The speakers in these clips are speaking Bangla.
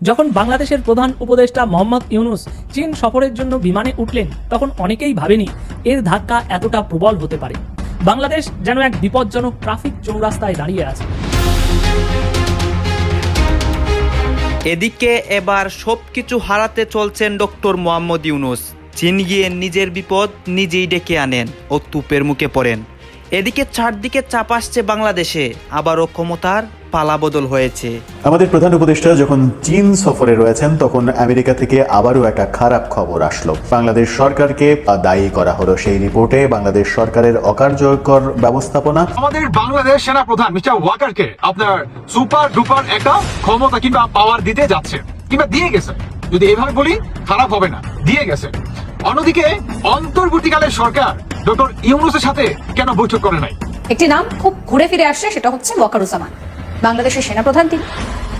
যখন বাংলাদেশের প্রধান উপদেষ্টা মোহাম্মদ ইউনুস চীন সফরের জন্য বিমানে উঠলেন, তখন অনেকেই ভাবেনি এর ধাক্কা এতটা প্রবল হতে পারে। বাংলাদেশ যেন এক বিপজ্জনক ট্রাফিক চৌরাস্তায় দাঁড়িয়ে আছে। এদিকে এবার সবকিছু হারাতে চলছেন ডক্টর মোহাম্মদ ইউনুস। চীন গিয়ে নিজের বিপদ নিজেই ডেকে আনেন ও তুপের মুখে পড়েন। এদিকে চারদিকে চাপ আসছে বাংলাদেশে আবারও ক্ষমতার পালাবদল হয়েছে। আমাদের প্রধান উপদেষ্টা যখন চীন সফরে রয়েছেন তখন আমেরিকা থেকে আবারও একটা খারাপ খবর আসলো। বাংলাদেশ সরকারকে দায়ী করা হলো। সেই রিপোর্টে বাংলাদেশ সরকারের অকার্যকর ব্যবস্থাপনা। আমাদের বাংলাদেশ সেনা প্রধান মিস্টার ওয়াকারকে আপনার সুপার ডুপার একটা ক্ষমতা কিংবা পাওয়ার দিতে যাচ্ছে কিংবা দিয়ে গেছে। যদি এভাবে বলি খারাপ হবে না। দিয়ে গেছে। অন্যদিকে অন্তর্বর্তীকালের সরকার ডক্টর ইউনুসের সাথে কেন বৈঠক করে নাই? একটি নাম খুব ঘুরে ফিরে আসছে সেটা হচ্ছে ওয়াকারুজ্জামান বাংলাদেশের সেনাপ্রধান তিনি।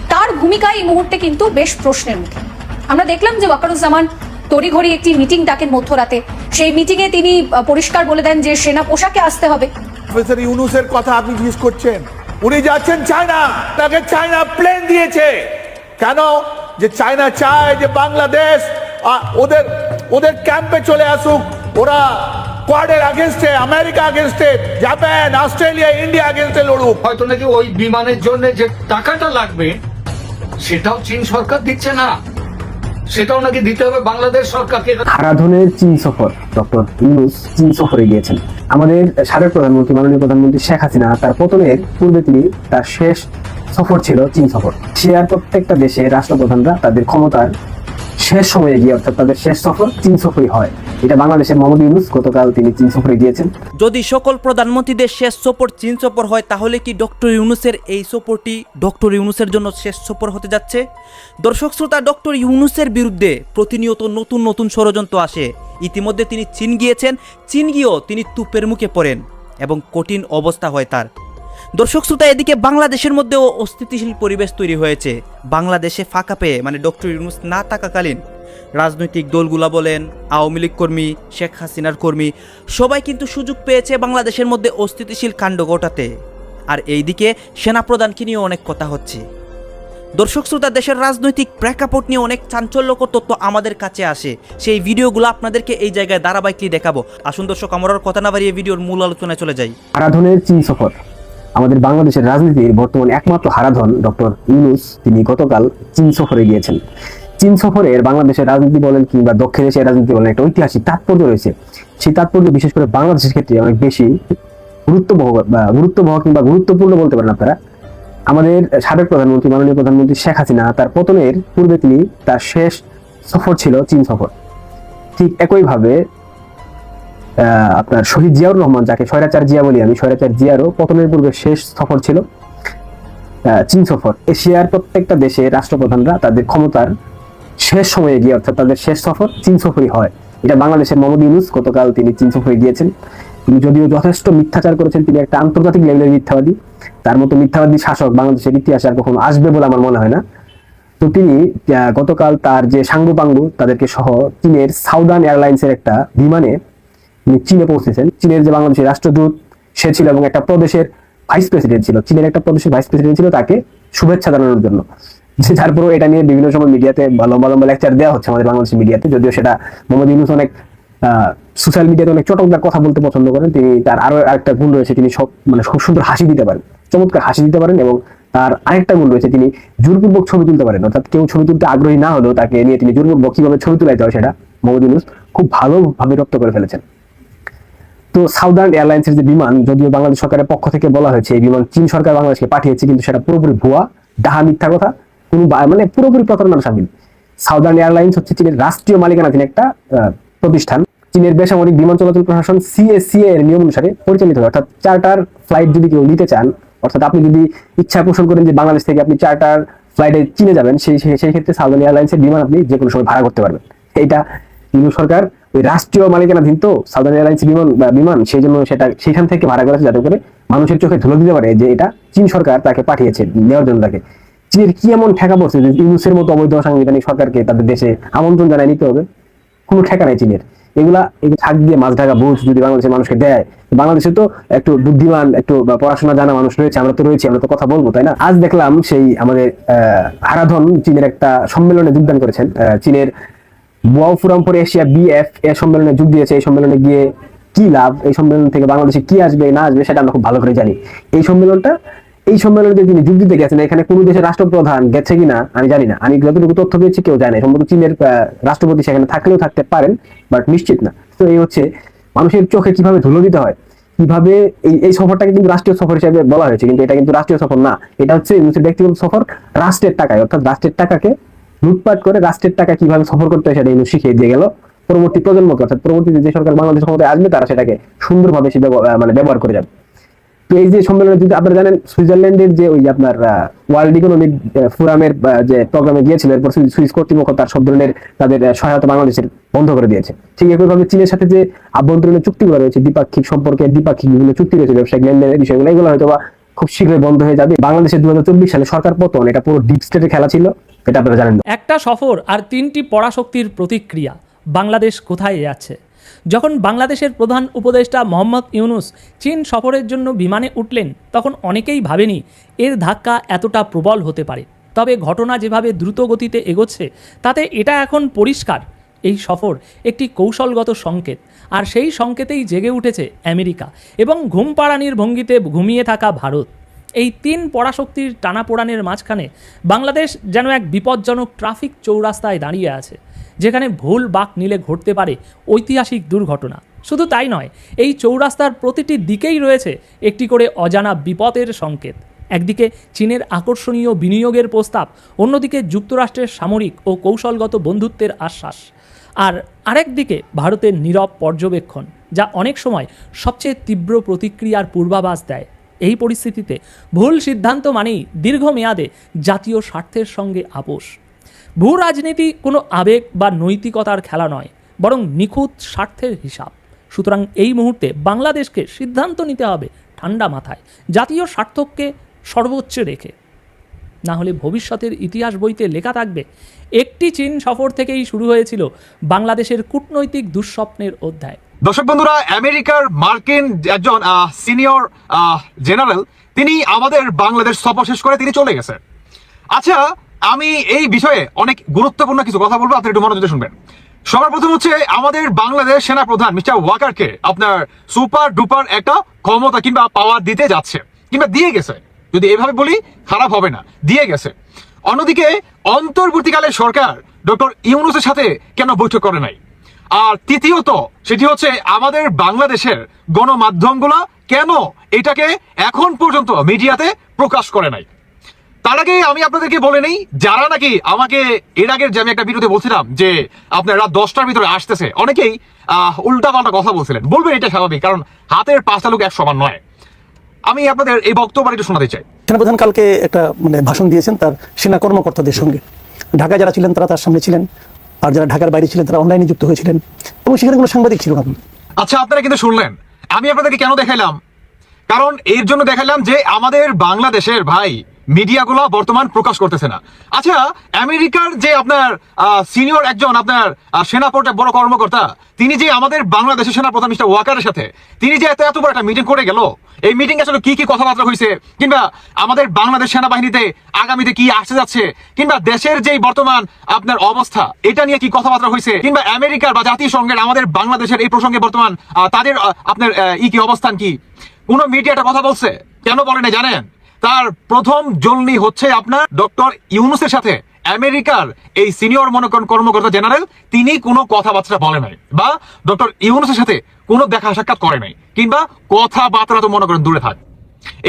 তার ভূমিকা এই মুহূর্তে কিন্তু বেশ প্রশ্নের মুখে। আমরা দেখলাম যে ওয়াকারুজ্জামান তড়িঘড়ি একটি মিটিং ডাকেন মধ্যরাতে। সেই মিটিং এ তিনি আহ, পরিষ্কার বলে দেন যে সেনা পোশাকে আসতে হবে। প্রফেসর ইউনুসের কথা আপনি জিজ্ঞেস করছেন। উনি যাচ্ছেন চায়না তাকে চায়না প্লেন দিয়েছে। কেন যে চায়না চায় যে বাংলাদেশ ওদের ওদের ক্যাম্পে চলে আসুক। ওরা কোয়াডের আগেনস্টে আমেরিকা আগেনস্টে জাপান, অস্ট্রেলিয়া, ইন্ডিয়া আগেনস্টে লড়ুক। হয়তো নাকি ওই বিমানের জন্য যে টাকাটা লাগবে, সেটাও চীন সরকার দিচ্ছে না। সেটাও নাকি দিতে হবে বাংলাদেশ সরকারকে। আরাধনের চীন সফর, ডক্টর ইউনুস চীন সফরে গিয়েছেন। আমাদের সাবেক প্রধানমন্ত্রী, মাননীয় প্রধানমন্ত্রী শেখ হাসিনা, তার পতনের পূর্বে তিনি তার শেষ সফর ছিল চীন সফর। সে আর প্রত্যেকটা দেশে রাষ্ট্রপ্রধানরা তাদের ক্ষমতার শেষ সময়ে গিয়ে অর্থাৎ তাদের শেষ সফর চীন সফরই হয়। এটা বাংলাদেশের মোহাম্মদ ইউনুস গতকাল তিনি চীন সফরে গিয়েছেন। যদি সকল প্রধানমন্ত্রীদের শেষ সফর চীন সফর হয়, তাহলে কি ডক্টর ইউনুসের এই সফরটি ডক্টর ইউনুসের জন্য শেষ সফর হতে যাচ্ছে? দর্শক শ্রোতা, ডক্টর ইউনুসের বিরুদ্ধে প্রতিনিয়ত নতুন নতুন ষড়যন্ত্র আসে। ইতিমধ্যে তিনি চীন গিয়েছেন, চীন গিয়েও তিনি তুপের মুখে পড়েন এবং কঠিন অবস্থা হয় তার। দর্শক শ্রোতা, এদিকে বাংলাদেশের মধ্যেও অস্থিতিশীল পরিবেশ তৈরি হয়েছে। বাংলাদেশে ফাঁকা পেয়ে মানে ডক্টর ইউনুস না থাকাকালীন রাজনৈতিক দলগুলা বলেন, আওয়ামী লীগ কর্মী, শেখ হাসিনার কর্মী, সবাই কিন্তু সুযোগ পেয়েছে বাংলাদেশের মধ্যে অস্থিতিশীল কাণ্ড ঘটাতে। আর এইদিকে সেনাপ্রধানকে নিয়ে অনেক কথা হচ্ছে। দর্শক শ্রোতা, দেশের রাজনৈতিক প্রেক্ষাপট নিয়ে অনেক চাঞ্চল্যকর তথ্য আমাদের কাছে আসে। সেই ভিডিওগুলো আপনাদেরকে এই জায়গায় ধারাবাহিকলি দেখাবো। আসুন দর্শক, আমার কথা না বাড়িয়ে ভিডিওর মূল আলোচনায় চলে যাই। হারাধনের চীন সফর। আমাদের বাংলাদেশের রাজনীতির বর্তমান একমাত্র হারাধন ডক্টর ইউনুস, তিনি গতকাল চীন সফরে গিয়েছেন। চীন সফরের বাংলাদেশের রাজনীতি বলেন কিংবা দক্ষিণ এশিয়ার রাজনীতি বলেন একটা ঐতিহাসিক তাৎপর্য রয়েছে। সেই তাৎপর্য বিশেষ করে বাংলাদেশের ক্ষেত্রে অনেক বেশি গুরুত্ববহ গুরুত্ববহ কিংবা গুরুত্বপূর্ণ বলতে পারেন আপনারা। আমাদের সাবেক প্রধানমন্ত্রী, মাননীয় প্রধানমন্ত্রী শেখ হাসিনা, তার পতনের পূর্বে তিনি তার শেষ সফর ছিল চীন সফর। ঠিক একইভাবে আপনার শহীদ জিয়াউর রহমান যাকে স্বৈরাচার জিয়া বলি আমি, স্বৈরাচার জিয়ারও পতনের পূর্বে শেষ সফর ছিল চীন সফর। এশিয়ার প্রত্যেকটা দেশে রাষ্ট্রপ্রধানরা তাদের ক্ষমতার শেষ সময়ে গিয়ে, অর্থাৎ তাদের শেষ সফর চীন সফরই হয়। এটা বাংলাদেশের মোহাম্মদ ইউনুস গতকাল তিনি চীন সফরে গিয়েছেন। তিনি যদিও যথেষ্ট মিথ্যাচার করেছেন, তিনি একটা আন্তর্জাতিক লেভেলের মিথ্যাবাদী। তার মতো মিথ্যাবাদী শাসক বাংলাদেশের ইতিহাসে আর কখনো আসবে বলে আমার মনে হয় না। তো তিনি গতকাল তার যে সাঙ্গু পাঙ্গু তাদেরকে সহ চীনের সাউদার্ন এয়ারলাইন্সের একটা বিমানে তিনি চীনে পৌঁছেছেন। চীনের যে বাংলাদেশের রাষ্ট্রদূত, সে ছিল এবং একটা প্রদেশের ভাইস প্রেসিডেন্ট ছিল। চীনের একটা প্রদেশের ভাইস প্রেসিডেন্ট ছিল তাকে শুভেচ্ছা জানানোর জন্য। যে তারপরেও এটা নিয়ে বিভিন্ন সময় মিডিয়াতে লম্বা লম্বা লেকচার দেওয়া হচ্ছে আমাদের বাংলাদেশের মিডিয়াতে যদিও সেটা মোহাম্মদ ইউনুস অনেক সোশ্যাল মিডিয়াতে অনেক চটকদার কথা বলতে পছন্দ করেন। তিনি তার আরও আরেকটা গুণ রয়েছে, তিনি সব মানে খুব সুন্দর হাসি দিতে পারেন। চমৎকার হাসি দিতে পারেন এবং তার আরেকটা গুণ রয়েছে, তিনি জোরপূর্বক ছবি তুলতে পারেন। অর্থাৎ কেউ ছবি তুলতে আগ্রহী না হলেও তাকে নিয়ে তিনি জোরপূর্বক কীভাবে ছবি তুলাইতে হয় সেটা মোহাম্মদ ইউনুস খুব ভালোভাবে রপ্ত করে ফেলেছেন। তো সাউদার্ন এয়ারলাইন্সের যে বিমান, যদিও বাংলাদেশ সরকারের পক্ষ থেকে বলা হয়েছে এই বিমান চীন সরকার বাংলাদেশকে পাঠিয়েছে, কিন্তু সেটা পুরোপুরি ভুয়া, ডাহা মিথ্যা কথা, কোনো মানে পুরোপুরি প্রতারণার সামিল সাউদার্ন এয়ারলাইন্স হচ্ছে চীনের রাষ্ট্রীয় মালিকানাধীন একটা প্রতিষ্ঠান। চীনের বেসামরিক বিমান চলাচল প্রশাসন সিএসিএ এর নিয়ম অনুসারে পরিচালিত হয়। অর্থাৎ চার্টার ফ্লাইট যদি কেউ নিতে চান, অর্থাৎ আপনি যদি ইচ্ছা পোষণ করেন যে বাংলাদেশ থেকে আপনি চার্টার ফ্লাইটে চীনে যাবেন, সেই সেই- ক্ষেত্রে সাউদার্ন এয়ারলাইন্সের বিমান আপনি যে কোনো সময় ভাড়া করতে পারবেন। এইটা ইউনু সরকার ওই রাষ্ট্রীয় মালিকানাধীন তো সাউদার্ন এয়ারলাইন্স বিমান বিমান সেই জন্য সেটা সেখান থেকে ভাড়া করেছে যাতে করে মানুষের চোখে ধুলো দিতে পারে যে এটা চীন সরকার তাকে পাঠিয়েছে নেওয়ার জন্য তাকে। চীনের কি এমন ঠেকা পড়ছে যে ইউনুসের মতো অবৈধ সাংবিধানিক সরকারকে তাদের দেশে আমন্ত্রণ জানায় নিতে হবে? কোনো ঠেকা নাই চীনের। এগুলা এই ছাক দিয়ে মাছ ঢাকা বুঝ যদি বাংলাদেশের মানুষকে দেয় বাংলাদেশে তো একটু বুদ্ধিমান একটু পড়াশোনা জানা মানুষ রয়েছে আমরা তো রয়েছি আমরা তো কথা বলব তাই না? আজ দেখলাম সেই আমাদের আহ, হারাধন চীনের একটা সম্মেলনে যোগদান করেছেন চীনের Boao forum for Asia BF এর সম্মেলনে যোগ দিয়েছে। এই সম্মেলনে গিয়ে কি লাভ? এই সম্মেলন থেকে বাংলাদেশে কি আসবে, না আসবে, সেটা আমরা খুব ভালো করে জানি। এই সম্মেলনটা, এই সম্মেলনে যে তিনি যোগ দিতে গেছেন, এখানে কোন দেশের রাষ্ট্রপ্রধান গেছে কিনা, আমি জানি না। আমি যতটুকু তথ্য পেয়েছি কেউ জানে সম্ভবত চীনের রাষ্ট্রপতি সেখানে থাকলেও থাকতে পারেন, বাট নিশ্চিত না। তো এই হচ্ছে মানুষের চোখে কীভাবে ধুলো দিতে হয়, কীভাবে এই এই সফরটাকে কিন্তু রাষ্ট্রীয় সফর হিসেবে বলা হয়েছে, কিন্তু এটা কিন্তু রাষ্ট্রীয় সফর না। এটা হচ্ছে ব্যক্তিগত সফর, রাষ্ট্রের টাকায়, অর্থাৎ রাষ্ট্রের টাকাকে লুটপাট করে রাষ্ট্রের টাকা কীভাবে সফর করতে হয় সেটা শিখিয়ে দিয়ে গেল পরবর্তী প্রজন্মকে, অর্থাৎ পরবর্তীতে যে সরকার বাংলাদেশ ক্ষমতায় আসবে, তারা সেটাকে সুন্দরভাবে সে মানে ব্যবহার করে যাবে। তো এই যে সম্মেলনে যদি আপনারা জানেন, সুইজারল্যান্ডের যে ওই আপনার ওয়ার্ল্ড ইকোনমিক ফোরামের যে প্রোগ্রামে গিয়েছিল, এরপর সুইস কর্তৃপক্ষ তার সব ধরনের তাদের সহায়তা বাংলাদেশের বন্ধ করে দিয়েছে। ঠিক একইভাবে চীনের সাথে যে আভ্যন্তরীণ চুক্তিগুলো রয়েছে, দ্বিপাক্ষিক সম্পর্কে দ্বিপাক্ষিক বিভিন্ন চুক্তি রয়েছে, ব্যবসায়িক লেনদেনের বিষয়গুলো, এগুলো হয়তো বা খুব শীঘ্রই বন্ধ হয়ে যাবে। বাংলাদেশের দু হাজার চব্বিশ সালে সরকার পতন, এটা পুরো ডিপ স্টেটের খেলা ছিল। এটা আপনারা জানেন একটা সফর আর তিনটি পরাশক্তির প্রতিক্রিয়া, বাংলাদেশ কোথায় যাচ্ছে যখন বাংলাদেশের প্রধান উপদেষ্টা মোহাম্মদ ইউনুস চীন সফরের জন্য বিমানে উঠলেন, তখন অনেকেই ভাবেনি এর ধাক্কা এতটা প্রবল হতে পারে। তবে ঘটনা যেভাবে দ্রুত গতিতে এগোচ্ছে, তাতে এটা এখন পরিষ্কার। এই সফর একটি কৌশলগত সংকেত, আর সেই সংকেতেই জেগে উঠেছে আমেরিকা এবং ঘুম পাড়ানির ভঙ্গিতে ঘুমিয়ে থাকা ভারত। এই তিন পরাশক্তির টানাপোড়ানের মাঝখানে বাংলাদেশ যেন এক বিপজ্জনক ট্রাফিক চৌরাস্তায় দাঁড়িয়ে আছে, যেখানে ভুল বাক নিলে ঘটতে পারে ঐতিহাসিক দুর্ঘটনা। শুধু তাই নয়, এই চৌরাস্তার প্রতিটি দিকেই রয়েছে একটি করে অজানা বিপদের সংকেত। একদিকে চীনের আকর্ষণীয় বিনিয়োগের প্রস্তাব, অন্যদিকে যুক্তরাষ্ট্রের সামরিক ও কৌশলগত বন্ধুত্বের আশ্বাস, আর আরেকদিকে ভারতের নীরব পর্যবেক্ষণ, যা অনেক সময় সবচেয়ে তীব্র প্রতিক্রিয়ার পূর্বাভাস দেয়। এই পরিস্থিতিতে ভুল সিদ্ধান্ত মানেই দীর্ঘমেয়াদে জাতীয় স্বার্থের সঙ্গে আপোষ। ভূ রাজনীতি কোনো আবেগ বা নৈতিকতার খেলা নয়, বরং নিখুঁত স্বার্থের হিসাব। সুতরাং এই মুহূর্তে বাংলাদেশকে সিদ্ধান্ত নিতে হবে ঠান্ডা মাথায়, জাতীয় স্বার্থকে সর্বোচ্চ রেখে। না হলে ভবিষ্যতের ইতিহাস বইতে লেখা থাকবে, একটি চীন সফর থেকেই শুরু হয়েছিল বাংলাদেশের কূটনৈতিক দুঃস্বপ্নের অধ্যায়। দর্শক বন্ধুরা, আমেরিকার মার্কিন একজন সিনিয়র জেনারেল, তিনি আমাদের বাংলাদেশ সফর শেষ করে তিনি চলে গেছে আচ্ছা আমি এই বিষয়ে অনেক গুরুত্বপূর্ণ কিছু কথা বলব, আপনি একটু মনোযোগ শুনবেন। সবার প্রথম হচ্ছে, আমাদের বাংলাদেশ সেনা প্রধান মিস্টার ওয়াকারকে আপনার সুপার ডুপার একটা ক্ষমতা কিংবা পাওয়ার দিতে যাচ্ছে, কিংবা দিয়ে গেছে। যদি এভাবে বলি, খারাপ হবে না, দিয়ে গেছে। অন্যদিকে, অন্তর্বর্তীকালে সরকার ডক্টর ইউনুসের সাথে কেন বৈঠক করে নাই? আর তৃতীয়ত, সেটি হচ্ছে আমাদের বাংলাদেশের গণমাধ্যমগুলো কেন এটাকে এখন পর্যন্ত মিডিয়াতে প্রকাশ করে নাই? তার আগে আমি আপনাদেরকে বলে নেই, যারা নাকি আমাকে এর আগের যে আমি একটা ভিডিওতে বলছিলাম যে আপনার রাত দশটার ভিতরে আসতেছে, অনেকেই উল্টা পাল্টা কথা বলছিলেন। বলবেন এটা স্বাভাবিক, কারণ হাতের পাঁচটা লোক এক সমান নয়। আমি আপনাদের এই বক্তব্য একটু শোনাতে চাই। সেনাপ্রধান কালকে একটা মানে ভাষণ দিয়েছেন তার সেনা কর্মকর্তাদের সঙ্গে। ঢাকায় যারা ছিলেন তারা তার সামনে ছিলেন। আর যারা ঢাকার বাইরে ছিলেন, তারা অনলাইনে যুক্ত হয়েছিলেন। এবং সেখানে কোনো সাংবাদিক ছিল না। আচ্ছা আপনারা কিন্তু শুনলেন। আমি আপনাদেরকে কেন দেখাইলাম? কারণ এর জন্য দেখালাম যে আমাদের বাংলাদেশের ভাই মিডিয়াগুলো বর্তমান প্রকাশ করতেছে না। আচ্ছা আমেরিকার যে আপনার সিনিয়র একজন আপনার আহ, সেনাপোর্টের বড় কর্মকর্তা তিনি যে আমাদের বাংলাদেশের সেনাপ্রধান মিস্টার ওয়াকারের সাথে তিনি যে এত এত বড় একটা মিটিং করে গেল এই মিটিং আসলে কি কি কথাবার্তা হয়েছে কিংবা আমাদের বাংলাদেশ সেনাবাহিনীতে আগামীতে কি আসতে যাচ্ছে কিংবা দেশের যে বর্তমান আপনার অবস্থা এটা নিয়ে কি কথাবার্তা হয়েছে কিংবা আমেরিকার বা জাতিসংঘের আমাদের বাংলাদেশের এই প্রসঙ্গে বর্তমান তাদের আপনার ই কি অবস্থান কি? কোন মিডিয়াটা কথা বলছে? কেন বলে না জানেন? তার প্রথম জলনি হচ্ছে আপনার ডক্টর ইউনুসের সাথে। আমেরিকার এই সিনিয়র মনে করেন কর্মকর্তা জেনারেল, তিনি কোনো কথাবার্তা বলে নাই বা ডক্টর ইউনুসের সাথে কোনো দেখা সাক্ষাৎ করে নাই কিংবা কথাবার্তা তো মনে করেন দূরে থাক।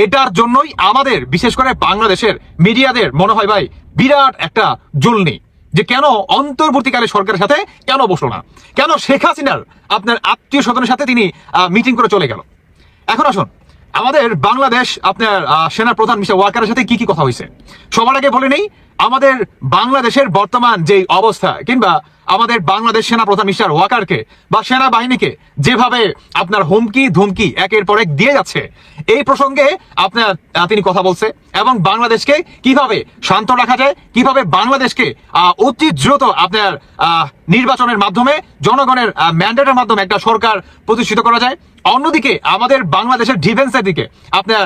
এটার জন্যই আমাদের, বিশেষ করে বাংলাদেশের মিডিয়াদের মনে হয় ভাই, বিরাট একটা জুলনি যে কেন অন্তর্বর্তীকালে সরকারের সাথে কেন বসল না? কেন শেখ হাসিনার আপনার আত্মীয় স্বজনের সাথে তিনি মিটিং করে চলে গেল? এখন আসুন। আমাদের বাংলাদেশ, আপনার সেনা প্রধান মিস্টার ওয়াকারের সাথে কি কি কথা হয়েছে? সবার আগে বলে নেই, আমাদের বাংলাদেশের বর্তমান যে অবস্থা, কিংবা আমাদের বাংলাদেশ সেনা প্রধান মিস্টার ওয়াকারকে বা সেনাবাহিনীকে যেভাবে আপনার হুমকি, ধুমকি একের পর এক দিয়ে যাচ্ছে, এই প্রসঙ্গে আপনার তিনি কথা বলছে এবং বাংলাদেশকে কীভাবে শান্ত রাখা যায়, কীভাবে বাংলাদেশকে অতি দ্রুত আপনার নির্বাচনের মাধ্যমে, জনগণের ম্যান্ডেটের মাধ্যমে একটা সরকার প্রতিষ্ঠিত করা যায়। অন্যদিকে আমাদের বাংলাদেশের ডিফেন্সের দিকে আপনার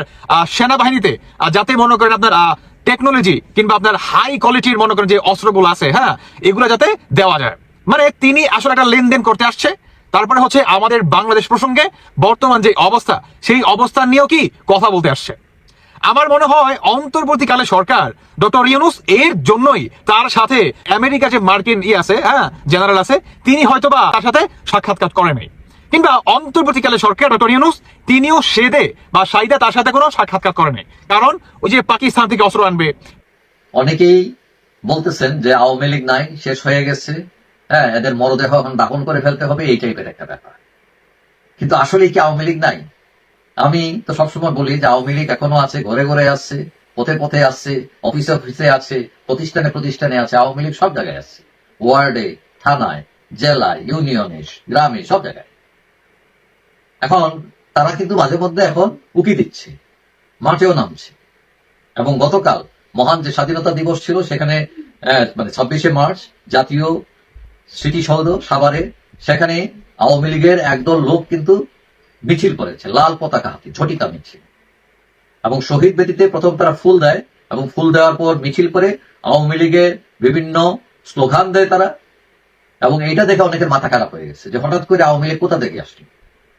সেনাবাহিনীতে যাতে মনে করেন আপনার টেকনোলজি কিংবা আপনার হাই কোয়ালিটির মনে করেন যে অস্ত্রগুলো আছে হ্যাঁ এগুলো যাতে দেওয়া যায়। মানে তিনি আসলে একটা লেনদেন করতে আসছে। তারপরে হচ্ছে আমাদের বাংলাদেশ প্রসঙ্গে বর্তমান যে অবস্থা, সেই অবস্থা নিয়েও কি কথা বলতে আসছে। আমার মনে হয় অন্তর্বর্তীকালে সরকার ডক্টর ইউনুস এর জন্যই তার সাথে আমেরিকা যে মার্কিন ই আছে হ্যাঁ জেনারেল আছে, তিনি হয়তোবা তার সাথে সাক্ষাৎকার করে নাই কিংবা অন্তর্বর্তীকালে সরকার ডক্টর ইউনুস, তিনিও সেদে বা সাইদা তার সাথে কোনো সাক্ষাৎকার করে নাই কারণ ওই যে পাকিস্তান থেকে অস্ত্র আনবে। অনেকেই বলতেছেন যে আওয়ামী লীগ নাই, শেষ হয়ে গেছে। হ্যাঁ এদের মরদেহ এখন দাফন করে ফেলতে হবে, এই টাইপের একটা ব্যাপার। কিন্তু আসলে কি আওয়ামী লীগ নাই? আমি তো সবসময় বলি যে আওয়ামী লীগ এখনও আছে, ঘরে ঘরে আছে, পথে পথে আছে অফিসে অফিসে আছে, প্রতিষ্ঠানে প্রতিষ্ঠানে আছে, আওয়ামী লীগ সব জায়গায় আছে। ওয়ার্ডে, থানায়, জেলায়, ইউনিয়নে, গ্রামে, সব জায়গায়। এখন তারা কিন্তু মাঝে মধ্যে এখন উকি দিচ্ছে, মাঠেও নামছে। এবং গতকাল মহান যে স্বাধীনতা দিবস ছিল, সেখানে মানে ছাব্বিশে মার্চ জাতীয় স্মৃতিসৌধ সাভারে, সেখানে আওয়ামী লীগের একদল লোক কিন্তু মিছিল করেছে, লাল পতাকা হাতে, ঝটিকা মিছিল। এবং শহীদ বেদিতে প্রথম তারা ফুল দেয়, এবং ফুল দেওয়ার পর মিছিল করে আওয়ামী লীগের বিভিন্ন স্লোগান দেয় তারা। এবং এইটা দেখে অনেকের মাথা খারাপ হয়ে গেছে, যে হঠাৎ করে আওয়ামী লীগ কোথা থেকে আসলো?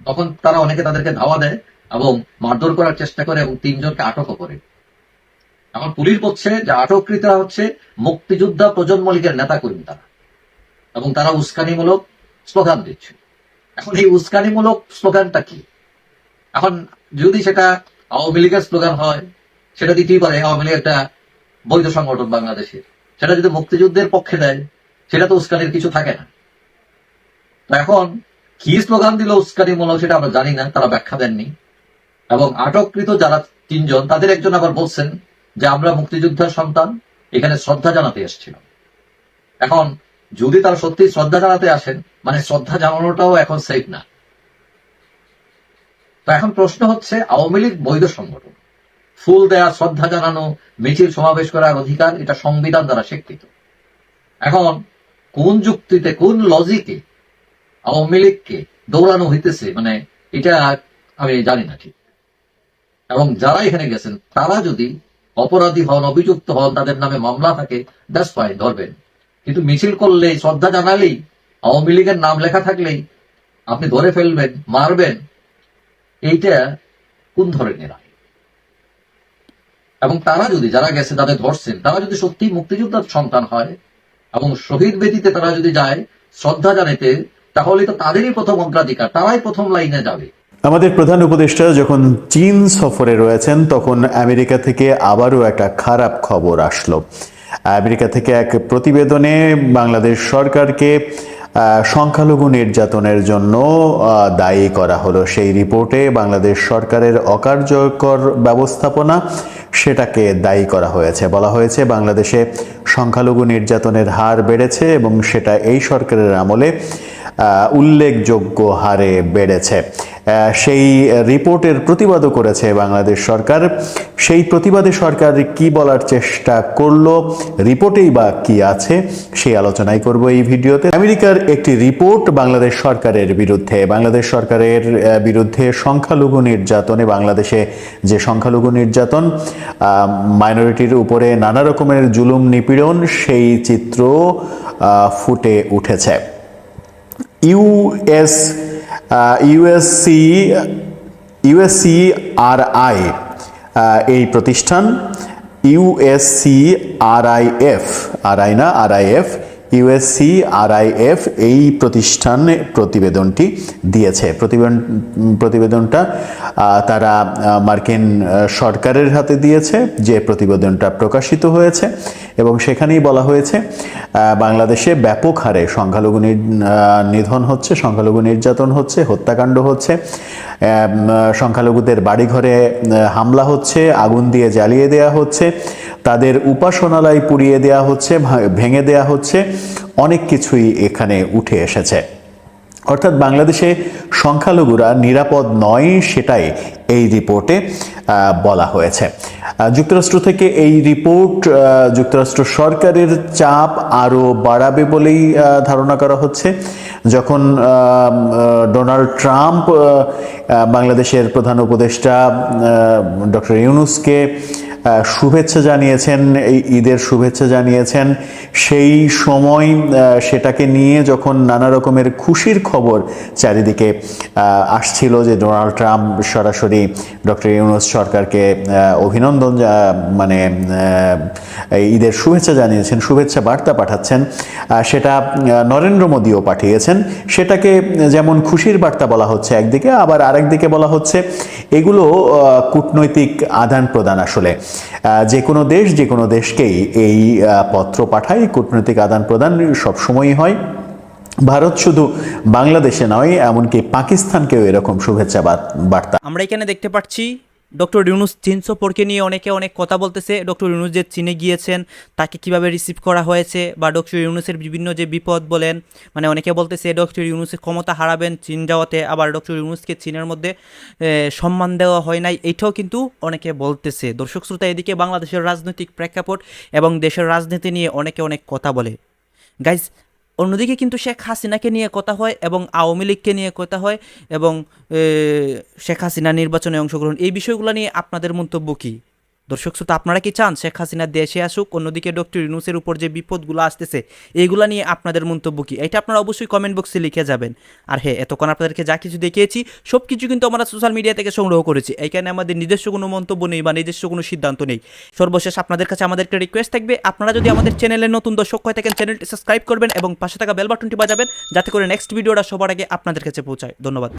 তখন তারা অনেকে তাদেরকে ধাওয়া দেয় এবং মারধর করার চেষ্টা করে এবং তিনজনকে আটকও করে। এখন পুলিশ বলছে যে আটককৃতরা হচ্ছে মুক্তিযোদ্ধা প্রজন্ম লীগের নেতা কর্মী তারা। এবং তারা উস্কানিমূলক স্লোগান দিচ্ছে। এখন এই উস্কানিমূলক স্লোগানটা কি? এখন যদি সেটা আওয়ামী লীগের স্লোগান হয়, সেটা দিতেই পারে আওয়ামী লীগ একটা বৈধ সংগঠন বাংলাদেশের। সেটা যদি মুক্তিযুদ্ধের পক্ষে দেয়, সেটা তো উস্কানির কিছু থাকে না। এখন কি স্লোগান দিল উস্কানিমূলক সেটা আমরা জানি না, তারা ব্যাখ্যা দেননি। এবং আটককৃত যারা তিনজন, তাদের একজন আবার বলছেন যে আমরা মুক্তিযোদ্ধার সন্তান, এখানে শ্রদ্ধা জানাতে এসেছিলাম। এখন, যদি তারা সত্যি শ্রদ্ধা জানাতে আসেন মানে শ্রদ্ধা জানানোটাও এখন সেফ না। তো এখন প্রশ্ন হচ্ছে, আওয়ামী লীগ বৈধ সংগঠন। ফুল দেয়া, শ্রদ্ধা জানানো, মিছিল সমাবেশ করার অধিকার, এটা সংবিধান দ্বারা স্বীকৃত। এখন, কোন যুক্তিতে, কোন লজিকে আওয়ামী লীগকে দৌড়ানো হইতেছে মানে এটা আমি জানি না ঠিক। এবং যারা এখানে গেছেন, তারা যদি অপরাধী হন, অভিযুক্ত হন, তাদের নামে মামলা থাকে ধরবেন। কিন্তু মিছিল করলেই শ্রদ্ধা জানালেই, আওয়ামী লীগের নাম লেখা থাকলেই আপনি ধরে ফেলবেন, মারবেন, এইটা কোন ধরনের এবং তারা যদি, যারা গেছে, তাদের ধরছেন, তারা যদি সত্যি মুক্তিযোদ্ধার সন্তান হয়, এবং শহীদ বেদিতে তারা যদি যায়, শ্রদ্ধা জানাতে তাহলে তো তাদেরই প্রথম অগ্রাধিকার, তারাই প্রথম লাইনে যাবে। আমাদের প্রধান উপদেষ্টা যখন চীন সফরে রয়েছেন, তখন আমেরিকা থেকে আবারও একটা খারাপ খবর আসলো। আমেরিকা থেকে এক প্রতিবেদনে বাংলাদেশ সরকারকে সংখ্যালঘু নির্যাতনের জন্য দায়ী করা হলো। সেই রিপোর্টে বাংলাদেশ সরকারের অকার্যকর ব্যবস্থাপনা সেটাকে দায়ী করা হয়েছে। বলা হয়েছে, বাংলাদেশে সংখ্যালঘু নির্যাতনের হার বেড়েছে এবং সেটা এই সরকারের আমলে উল্লেখযোগ্য হারে বেড়েছে। সেই রিপোর্টের প্রতিবাদও করেছে বাংলাদেশ সরকার। সেই প্রতিবাদে সরকার কি বলার চেষ্টা করল, রিপোর্টেই বা কি আছে, সেই আলোচনাই করব এই ভিডিওতে। আমেরিকার একটি রিপোর্ট বাংলাদেশ সরকারের বিরুদ্ধে। বাংলাদেশ সরকারের বিরুদ্ধে সংখ্যালঘু নির্যাতনে বাংলাদেশে যে সংখ্যালঘু নির্যাতন মাইনরিটির উপরে নানা রকমের জুলুম নিপীড়ন, সেই চিত্র ফুটে উঠেছে। ইউএস ইউএসসি আই এই প্রতিষ্ঠান USC R I F R I না R I F USC R I F এই প্রতিষ্ঠান প্রতিবেদনটি দিয়েছে। প্রতিবেদন, প্রতিবেদনটা তারা মার্কিন সরকারের হাতে দিয়েছে, যে প্রতিবেদনটা প্রকাশিত হয়েছে এবং সেখানেই বলা হয়েছে বাংলাদেশে ব্যাপক হারে সংখ্যালঘু নিধন হচ্ছে, সংখ্যালঘু নির্যাতন হচ্ছে, হত্যাকাণ্ড হচ্ছে সংখ্যালঘুদের বাড়িঘরে হামলা হচ্ছে, আগুন দিয়ে জ্বালিয়ে দেওয়া হচ্ছে তাদের উপাসনালয় পুড়িয়ে দেয়া হচ্ছে ভেঙে দেয়া হচ্ছে, অনেক কিছুই এখানে উঠে এসেছে। অর্থাৎ বাংলাদেশে সংখ্যালঘুরা নিরাপদ নয় সেটাই এই রিপোর্টে বলা হয়েছে। যুক্তরাষ্ট্র থেকে এই রিপোর্ট যুক্তরাষ্ট্র সরকারের চাপ আরও বাড়াবে বলেই ধারণা করা হচ্ছে। যখন ডোনাল্ড ট্রাম্প বাংলাদেশের প্রধান উপদেষ্টা ডক্টর ইউনুসকে শুভেচ্ছা জানিয়েছেন, এই ঈদের শুভেচ্ছা জানিয়েছেন। সেই সময় সেটাকে নিয়ে যখন নানা রকমের খুশির খবর চারিদিকে আসছিল যে ডোনাল্ড ট্রাম্প সরাসরি ডক্টর ইউনুস সরকারকে অভিনন্দন মানে ঈদের শুভেচ্ছা জানিয়েছেন, শুভেচ্ছা বার্তা পাঠাচ্ছেন। সেটা নরেন্দ্র মোদীও পাঠিয়েছেন। সেটাকে যেমন খুশির বার্তা বলা হচ্ছে একদিকে, আবার আরেকদিকে বলা হচ্ছে, এগুলো কূটনৈতিক আদান প্রদান আসলে। যে কোনো দেশ, যে কোনো দেশকেই এই পত্র পাঠায়। কূটনৈতিক আদান প্রদান সবসময়ই হয়। ভারত শুধু বাংলাদেশে নয়, এমনকি পাকিস্তানকেও এরকম শুভেচ্ছা বার্তা। আমরা এখানে দেখতে পাচ্ছি ডক্টর ইউনুস চীন সফরকে নিয়ে অনেকে অনেক কথা বলতেছে। ডক্টর ইউনুস যে চীনে গিয়েছেন, তাকে কীভাবে রিসিভ করা হয়েছে বা ডক্টর ইউনুসের বিভিন্ন যে বিপদ বলেন মানে অনেকে বলতেছে ডক্টর ইউনুসের ক্ষমতা হারাবেন চীন যাওয়াতে, আবার ডক্টর ইউনুসকে চীনের মধ্যে সম্মান দেওয়া হয় নাই এইটাও কিন্তু অনেকে বলতেছে। দর্শক শ্রোতা, এদিকে বাংলাদেশের রাজনৈতিক প্রেক্ষাপট এবং দেশের রাজনীতি নিয়ে অনেকে অনেক কথা বলে। গাইজ অন্যদিকে কিন্তু শেখ হাসিনাকে নিয়ে কথা হয় এবং আওয়ামী লীগকে নিয়ে কথা হয় এবং শেখ হাসিনা নির্বাচনে অংশগ্রহণ। এই বিষয়গুলো নিয়ে আপনাদের মন্তব্য কী? দর্শক শ্রোতা, আপনারা কি চান শেখ হাসিনা দেশে আসুক, অন্যদিকে ডক্টর ইউনুসের উপর যে বিপদগুলো আসতেছে এইগুলা নিয়ে আপনাদের মন্তব্য কী? এটা আপনারা অবশ্যই কমেন্ট বক্সে লিখে যাবেন। আর হ্যাঁ এতক্ষণ আপনাদেরকে যা কিছু দেখিয়েছি সব কিছু কিন্তু আমরা সোশ্যাল মিডিয়া থেকে সংগ্রহ করেছি। এইখানে আমাদের নিজস্ব কোনো মন্তব্য নেই বা নিজস্ব কোনো সিদ্ধান্ত নেই। সর্বশেষ আপনাদের কাছে আমাদের একটা রিকোয়েস্ট থাকবে, আপনারা যদি আমাদের চ্যানেলের নতুন দর্শক হয়ে থাকেন চ্যানেলটি সাবস্ক্রাইব করবেন এবং পাশে থাকা বেল বাটনটি বাজাবেন, যাতে করে নেক্সট ভিডিওটা সবার আগে আপনাদের কাছে পৌঁছায়। ধন্যবাদ।